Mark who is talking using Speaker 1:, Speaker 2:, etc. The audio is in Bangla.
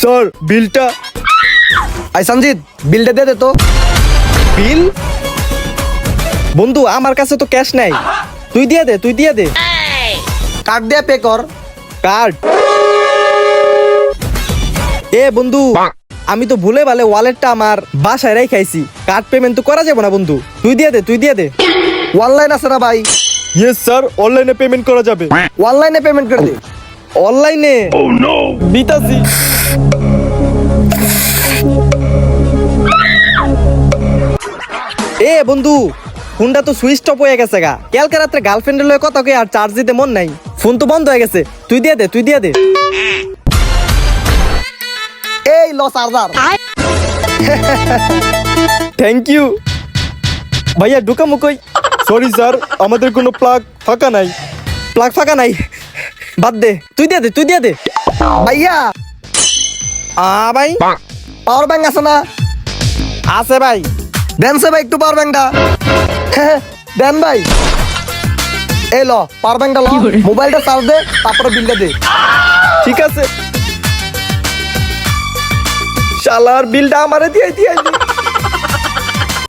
Speaker 1: স্যার বিলটা
Speaker 2: আই সঞ্জিত বিলটা দে দে তো।
Speaker 1: বিল বন্ধু আমার কাছে তো ক্যাশ নাই। তুই দিয়ে দে তুই দিয়ে দে।
Speaker 2: কার্ড দিয়ে পে কর।
Speaker 1: কার্ড এ বন্ধু আমি তো ভুলে ভালে ওয়ালেটটা আমার বাসায় রাই খাইছি কার্ড পেমেন্ট তো করা যাবে না বন্ধু। তুই দিয়ে দে তুই দিয়ে দে।
Speaker 2: অনলাইন আছে না ভাই?
Speaker 1: ইয়েস স্যার অনলাইনে পেমেন্ট করা যাবে।
Speaker 2: অনলাইনে পেমেন্ট করে দে।
Speaker 1: অনলাইনে বিতাসি। এ, বন্ধু, ফোনটা তো সুইচ অফ হয়ে গেছে গা। কালকে রাত্রে গার্লফ্রেন্ডের লয়ে কথা কই আর চার্জ দিতে মন নাই। ফোন তো বন্ধ হয়ে গেছে। তুই দিয়ে দে, তুই দিয়ে দে।
Speaker 2: এই ল চার্জার
Speaker 1: থ্যাংক ইউ ভাইয়া ঢুকামু কই সরি স্যার আমাদের কোনো প্লাগ ফাঁকা নাই। প্লাগ ফাঁকা নাই। বাদ দে। তুই দিয়ে দে, তুই দিয়ে দে।
Speaker 2: ভাইয়া।
Speaker 1: আ, ভাই।
Speaker 2: পাওয়ার ব্যাংক আছে না?
Speaker 1: আছে, ভাই।
Speaker 2: দেন সে ভাই একটু পাওয়ার ব্যাংকটা দেন ভাই। এই ল পাওয়ার ব্যাংকটা ল মোবাইলটা চার্জ দে তারপরে বিলটা দে।
Speaker 1: ঠিক আছে? শালার বিলটা আমারে দিয়ে দিয়ে